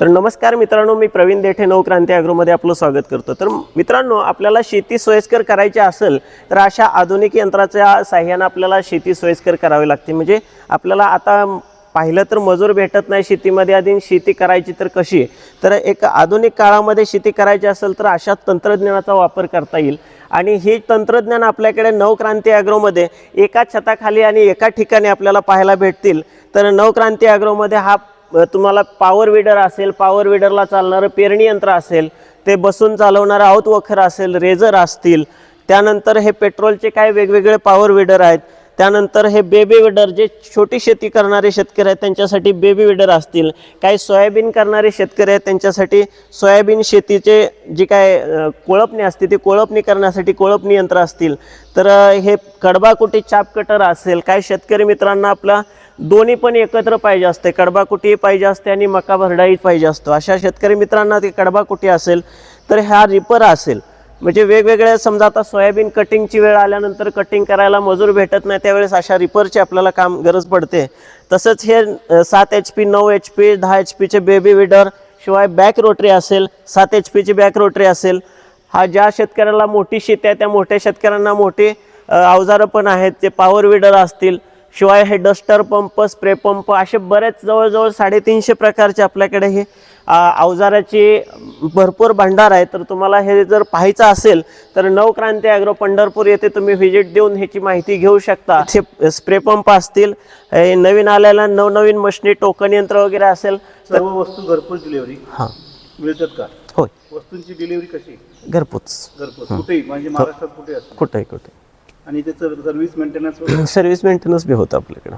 तर नमस्कार मित्रांनो मी प्रवीण देठे नवक्रांती ॲग्रोमध्ये आपलं स्वागत करतो. तर मित्रांनो आपल्याला शेती सोयीस्कर करायची असेल तर अशा आधुनिक यंत्राच्या साह्यानं आपल्याला शेती सोयीस्कर करावी लागते. म्हणजे आपल्याला आता पाहिलं तर मजूर भेटत नाही शेतीमध्ये आधी शेती करायची तर कशी? तर एक आधुनिक काळामध्ये शेती करायची असेल तर अशा तंत्रज्ञानाचा वापर करता येईल. आणि हे तंत्रज्ञान आपल्याकडे नवक्रांती ॲग्रोमध्ये एका छताखाली आणि एका ठिकाणी आपल्याला पाहायला भेटतील. तर नवक्रांती ॲग्रोमध्ये हा तुम्हाला पॉवर विडर असेल पॉवर विडरला चालणारं पेरणी यंत्र असेल ते बसून चालवणारं आऊत वखर असेल रेझर असतील. त्यानंतर हे पेट्रोलचे काय वेगवेगळे पॉवर विडर आहेत. त्यानंतर हे बेबी विडर जे छोटी शेती करणारे शेतकरी आहेत त्यांच्यासाठी बेबी विडर असतील. काही सोयाबीन करणारे शेतकरी आहेत त्यांच्यासाठी सोयाबीन शेतीचे जी काय कोळपणी असते ती कोळपणी करण्यासाठी कोळपणी यंत्र असतील. तर हे हे कडबाकुटी चाप कटर असेल काही शेतकरी मित्रांना आपला दोन्ही पण एकत्र पाहिजे असते. कडबाकुटी पाहिजे असते आणि मका भरडाई पाहिजे असतो. अशा शेतकरी मित्रांना ते कडबाकुटी असेल तर ह्या रिपर असेल. म्हणजे वेगवेगळ्या समजा आता सोयाबीन कटिंगची वेळ आल्यानंतर कटिंग करायला मजूर भेटत नाही त्यावेळेस अशा रिपरची आपल्याला काम गरज पडते. तसंच हे सात एच पी नऊ एच पी दहा एच पीचे बेबी विडर शिवाय बॅक रोटरी असेल सात एच पीची बॅक रोटरी असेल. हा ज्या शेतकऱ्याला मोठी शेती आहे त्या मोठ्या शेतकऱ्यांना मोठी अवजारं पण आहेत ते पॉवर विडर असतील शिवाय हे डस्टर पंप स्प्रे पंप असे बरेच जवळजवळ साडेतीनशे प्रकारचे आपल्याकडे हे अवजाराची भरपूर भांडार आहे तर तुम्हाला हे जर पाहायचं असेल तर नवक्रांती ॲग्रो पंढरपूर येथे तुम्ही व्हिजिट देऊन ह्याची माहिती घेऊ शकता. इथे स्प्रे पंप असतील हे नवीन आलेल्या नवनवीन मशिनी टोकन यंत्र वगैरे असेल सर्व वस्तू घरपोच डिलिव्हरी हां. मिळतात का? होय. वस्तूंची डिलिव्हरी कशी? घरपोच. घरपोच. कुठेही म्हणजे महाराष्ट्रात कुठे कुठंही कुठे आणि त्याचं सर्व्हिस मेंटेनन्स सर्व्हिस मेंटेनन्स बी होतं आपल्याकडं.